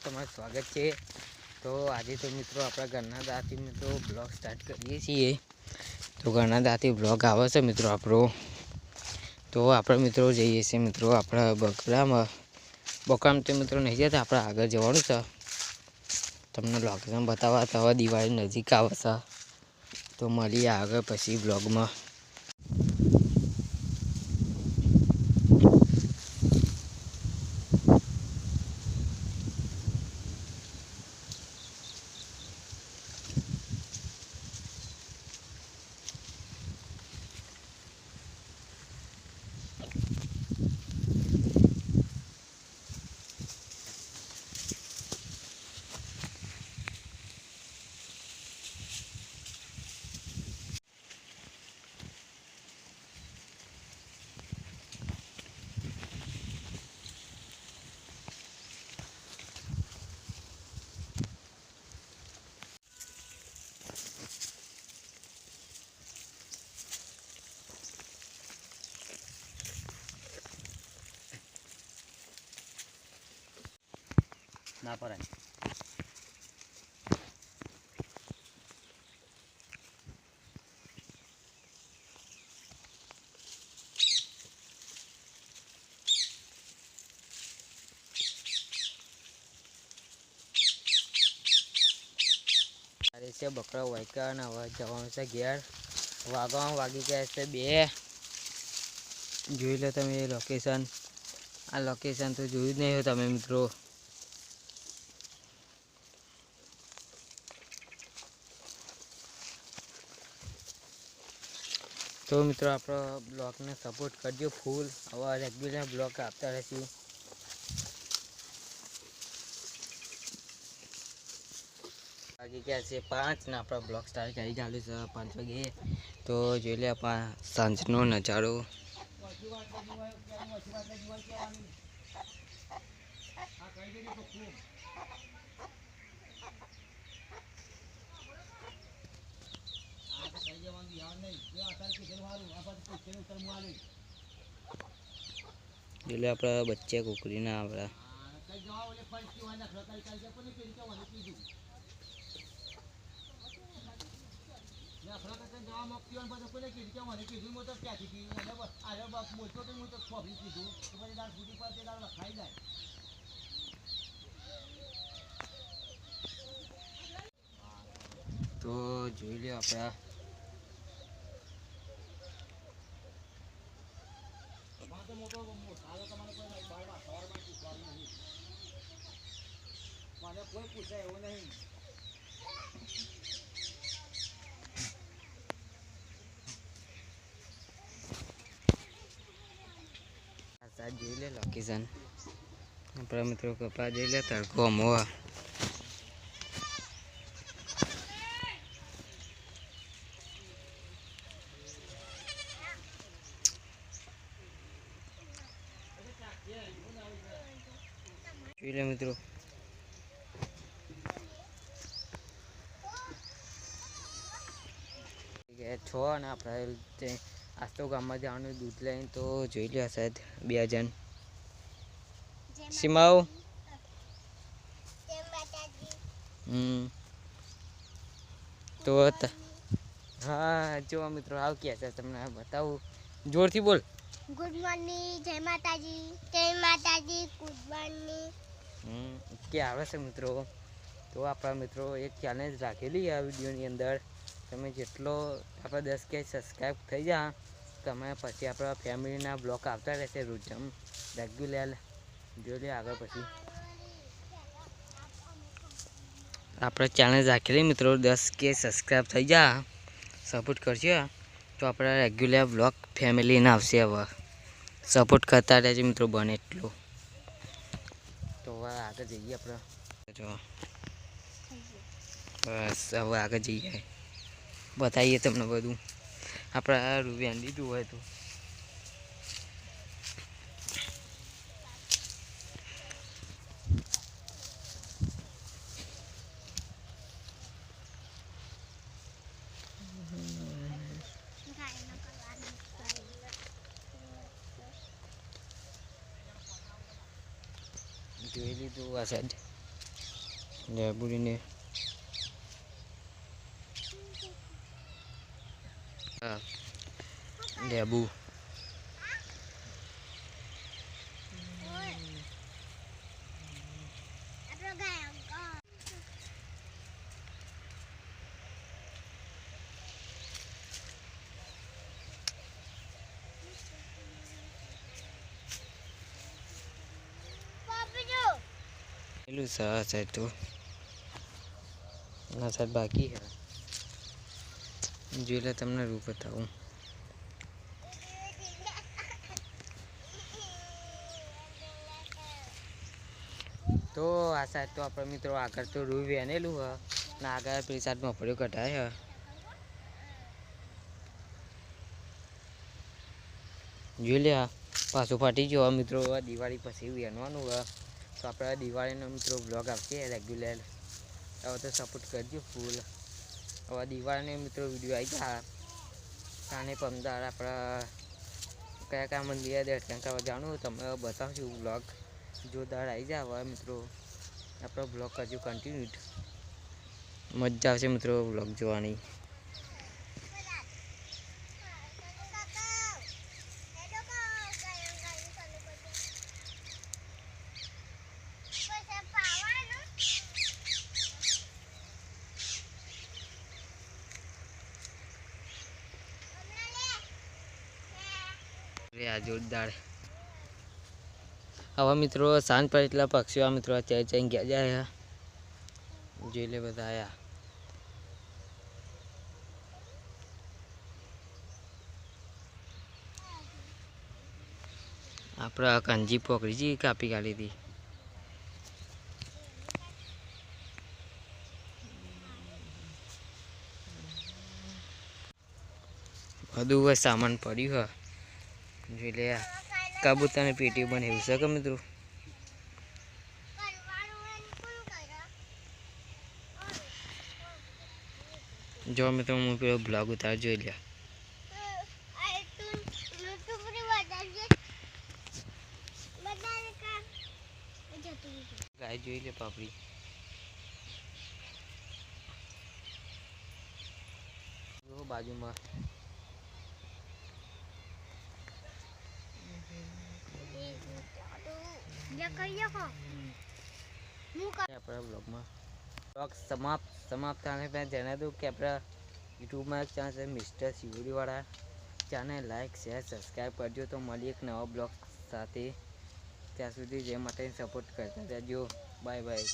ચેનલમાં તમારું સ્વાગત છે. તો આજે તો મિત્રો આપણા ઘરના દાંતી મિત્રો બ્લોગ સ્ટાર્ટ કરીએ છીએ. તો ઘરના દાંતી બ્લોગ આવે છે મિત્રો આપણો. તો આપણે મિત્રો જઈએ છીએ મિત્રો આપણા બકરામાં. બકરામાં તે મિત્રો નહીં જતા, આપણે આગળ જવાનું છે. તમને લોકેશન બતાવવા, તો દિવાળી નજીક આવે છે. તો મળીએ આગળ પછી બ્લોગમાં ના પરાય. છે બકરા વાયકા અને હવે જવાનું છે ઘેર. વાગવામાં વાગી ગયા છે બે. જોઈ લો તમે લોકેશન આ લોકેશન તો જોયું જ નહીં તમે મિત્રો. તો મિત્રો, આપણો બ્લોગને સપોર્ટ કરજો ફૂલ આવા રેગ્યુલર બ્લોગ આપતા રહેશું. વાગી ગયા છે? પાંચ ને આપણા બ્લોગ સ્ટાર્ટ કરી ચાલુ છે, પાંચ વાગે. તો જોઈ લે આપણા સાંજનો નજારો. જોઈ લે આપણા બચ્ચા કુકરીના આપણા તો જોઈ લે આપણા આ સાઈડ જોઈ લે લોકેશન આપણા મિત્રો કપા જોઈ લે, તડકો મોવા. જોઈ લે મિત્રો ગયા છો અને આપણે તે આસ્તો ગામમાં જવાનું દૂધ લઈને તો જોઈ લ્યો સાહેબ બે જણ. સીમાઓ? હમ. તો હા જો મિત્રો આવ ક્યાં છે તમને બતાવું. જોરથી બોલ. ગુડ મોર્નિંગ જય માતાજી. જય માતાજી ગુડ મોર્નિંગ. હમ કે આવે છે મિત્રો? તો આપણા મિત્રો એક ચેલેન્જ રાખેલી આ વિડીયોની અંદર. તમે જેટલો આપણે દસ કે સબસ્ક્રાઈબ થઈ જા, તમે પછી આપણા ફેમિલીના બ્લોક આવતા રહેશે રોજમ રેગ્યુલર. જોઈ લે આગળ પછી. આપણે ચેલેન્જ રાખેલી મિત્રો, દસ કે સબસ્ક્રાઈબ થઈ જા. સપોર્ટ કરજો. તો આપણા રેગ્યુલર બ્લોગ ફેમિલીને આવશે હવે. સપોર્ટ કરતા રહેજો મિત્રો, બને એટલું. તો હવે આગળ જઈએ આપણે. બસ, હવે આગળ જઈએ. બતાવીએ તમને બધું. આપણે રૂપિયા લીધું હોય તો. જોઈ લીધું આ સાઈડ. લેબુડીને હા લેબુ આપણો ગાય અંકલ પાપી જો પેલું સરસ છે તો ના સાહેબ બાકી છે જોઈ લે તમને રૂપ બતાવું તો આ સાઈડ તો આપણે મિત્રો આગળ તો રૂ વેનેલું હ ને આગળ પેલી સાઈડ મફળીઓ કઢાય હ જોઈ લે આ પાછું ફાટી ગયો હવે મિત્રો હવે દિવાળી પછી વેનવાનું હ તો આપણે દિવાળીનો મિત્રો બ્લોગ આવશે રેગ્યુલર હવે તો સપોર્ટ કરજો ફૂલ હવે દિવાળીને મિત્રો વીડિયો આવી ગયા. કાને પમદાર આપણા કયા કયા મંદિરે દર્શન કરવા જાણું તમે બતાવશું બ્લોગ જોરદાર આવી જાય હવે મિત્રો. આપણો બ્લોગ કરજો કન્ટિન્યુ મજા આવશે મિત્રો બ્લોગ જોવાની. આ જોરદાર. હવે મિત્રો, સાંજ પર એટલા પક્ષીઓ, આ મિત્રો અત્યારે જઈને ગયા જાય જોઈ લે બધા આયા. આપણે કંજી પોકડી જી કાપી કાઢી હતી. બધું સામાન પડ્યું હ. જોઈ લે કબૂતરની પેટી બને એવું છે કે મિત્રો? જો મિત્રો, હું પેલો બ્લોગ ઉતાર જોઈ લે. ગાય જોઈ લે પાપડી. બાજુમાં બ્લોગ સમાપ્ત સમાપ્ત થવાને પહેલાં જણાવી દઉં કે આપણા યુટ્યુબમાં ચાન્સ છે, મિસ્ટર શિવડીવાળા ચાને લાઈક શેર સબસ્ક્રાઈબ કરજો તો મળીએ એક નવા બ્લોગ સાથે. ત્યાં સુધી જે માટે સપોર્ટ કરતા રહેજો. Bye bye